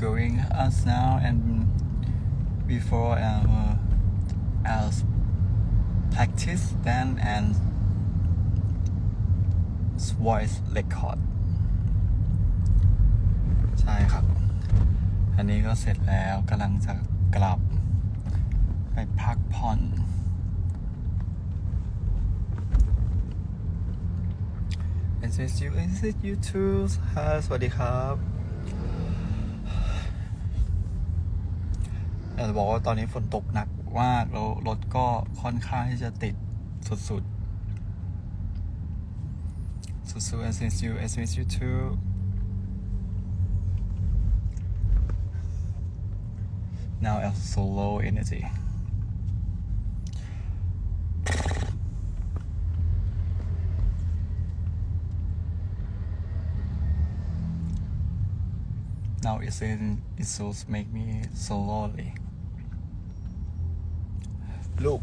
going us now and before our, our practice then and voice record ใช่ครับ อันนี้ก็เสร็จแล้วกำลังจะกลับ ไปพักผ่อน Is it you? Is it you too? Hi สวัสดีครับ ากจะบอกว่าตอนนี้ฝนตกหนักมากแล้วรถก็ค่อนข้างที่จะติดสุดๆ สุดๆ Is it you? Is it you too? Now I'm so low energy. Now it's in it so make me so lonely. Look.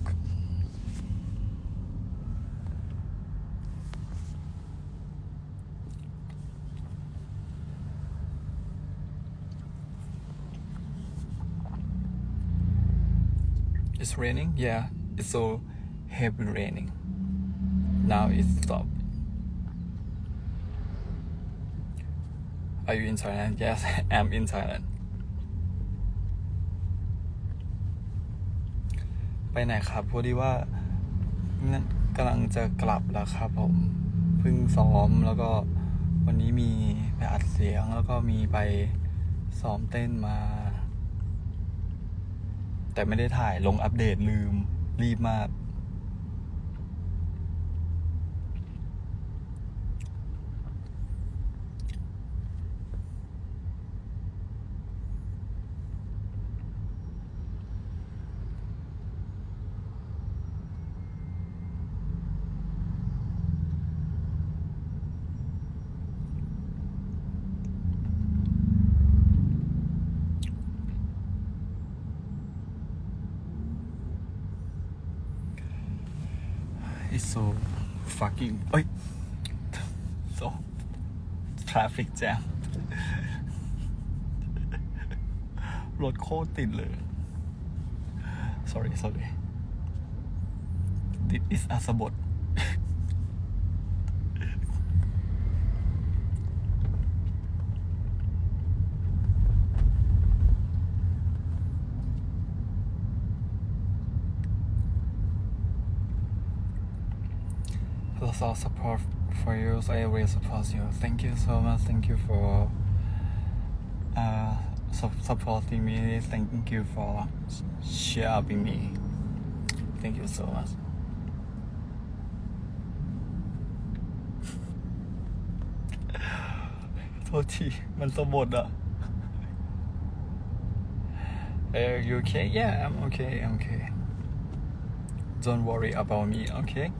It's raining? Yeah, it's so heavy raining. Now it's stopped. Are you in Thailand? Yes, I'm in Thailand. ไปไหนครับพอดีว่านั่นกำลังจะกลับแล้วครับผมเพิ่งซ้อมแล้วก็วันนี้มีไปอัดเสียงแล้วก็มีไปซ้อมเต้นมา แต่ไม่ได้ถ่ายลงอัปเดตลืมรีบมาก so fucking เอ้ย so traffic jam รถโคตรติดเลย sorry sorry ติดอิสอาสบด That's of support for you. So I really support you. Thank you so much. Thank you for uh, supporting me. Thank you for sharing me. Thank you so much. Toti, man so bad. Are you okay? Yeah, I'm okay. I'm okay. Don't worry about me, okay?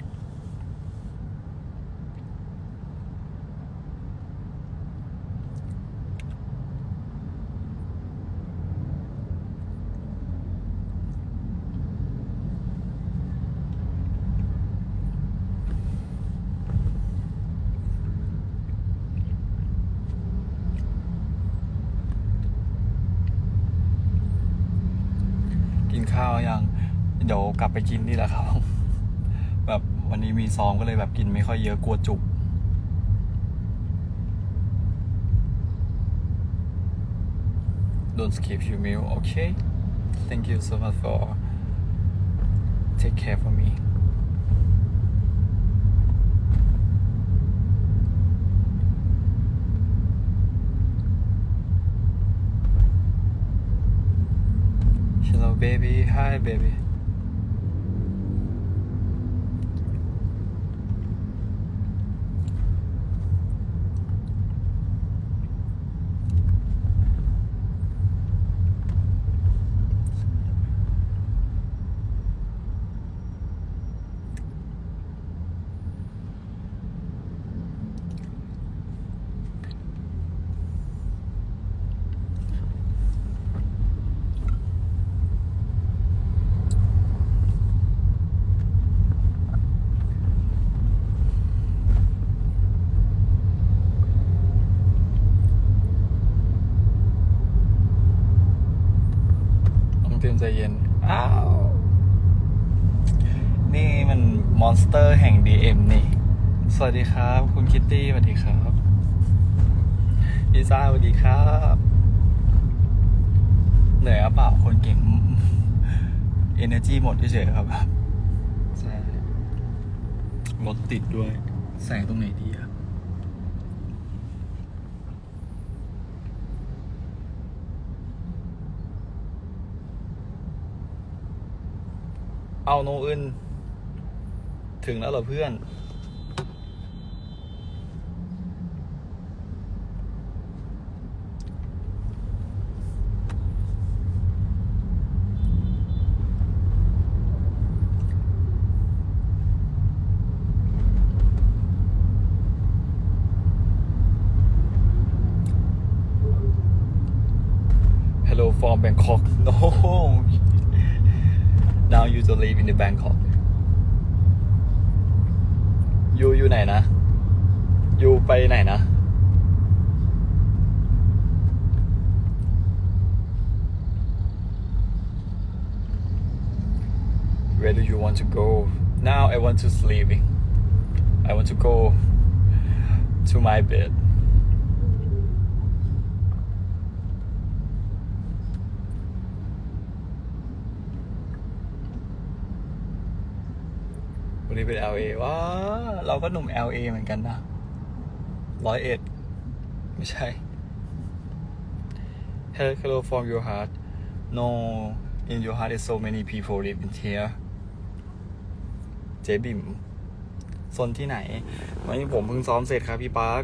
ยังเดี๋ยวกลับไปกินนี่แหละครับ แบบวันนี้มีซ้อมก็เลยแบบกินไม่ค่อยเยอะกลัวจุก Don't skip your meal, okay? Thank you so much for take care for me. Baby. Hi, baby. ตรียมใจเย็น อ้าว นี่มันมอนสเตอร์แห่ง DM นี่ สวัสดีครับ คุณคิตตี้สวัสดีครับพี่ซ่าสวัสดีครับ เหนื่อยเปล่าคนเก่งเอเนอร์จีหมดเฉยครับ ใช่ รถติดด้วย แสงตรงไหนดีครับ เอาโนอื่นถึงแล้วเหรอเพื่อน Hello from Bangkok no now you to live in the Bangkok ยูอยู่ไหนนะ ยูไปไหนนะ Where do you want to go? Now I want to sleeping. I want to go to my bed. วันนี้เป็น LA ว้าเราก็หนุ่ม LA เหมือนกันนะร้อยเอ็ดไม่ใช่ Hello hello from your heart No in your heart is so many people live in here เจ๊บิมซนที่ไหนวันนี้ผมเพิ่งซ้อมเสร็จครับพี่ปาร์ค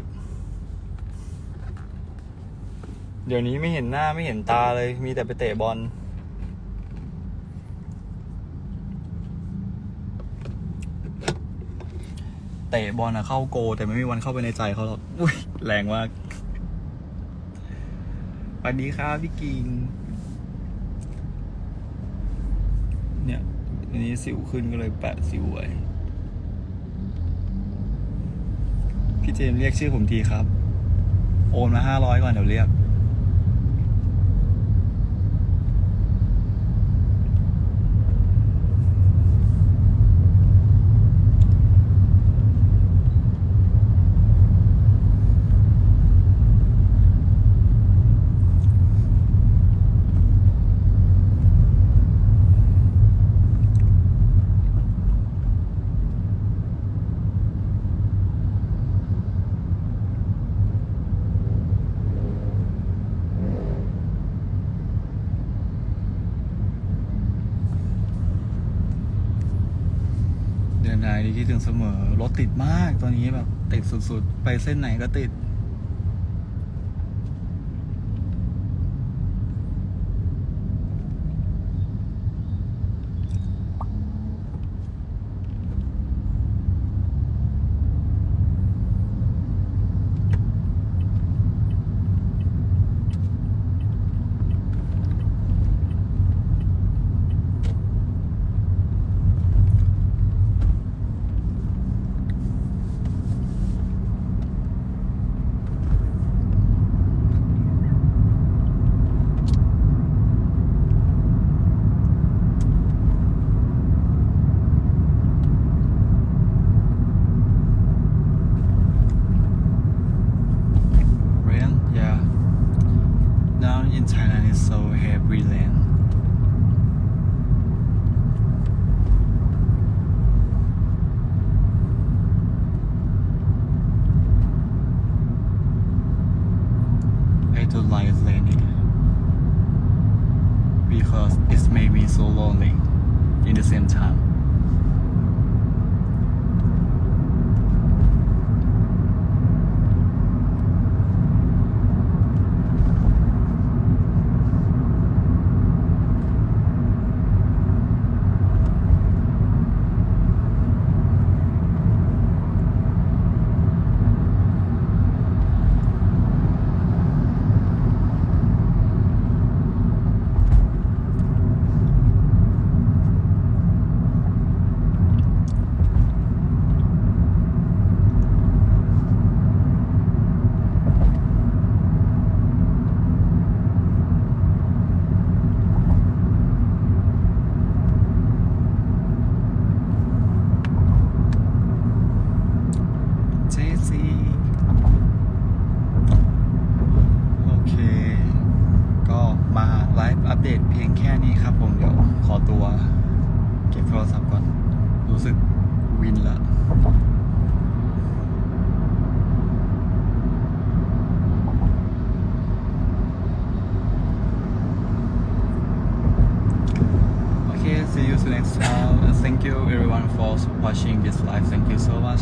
เดี๋ยวนี้ไม่เห็นหน้าไม่เห็นตาเลย มีแต่ไปเตะบอล เตะบอลอะเข้าโก แต่ไม่มีวันเข้าไปในใจเขาหรอกอุ้ยแรงมากสวัสดีครับพี่กิง เนี่ยอันนี้สิวขึ้นก็เลยแปะสิวไว้พี่เจมส์เรียกชื่อผมทีครับ โอนมาห้าร้อยก่อนเดี๋ยวเรียก นไหนดีคิดถึงเสมอรถติดมากตอนนี้แบบติดสุดๆ ไปเส้นไหนก็ติด so lonely in the same time อัปเดตเพียงแค่นี้ครับผมเดี๋ยวขอตัว เก็บโทรศัพท์ก่อน รู้สึกวินละโอเค see you next time thank you everyone for watching this live thank you so much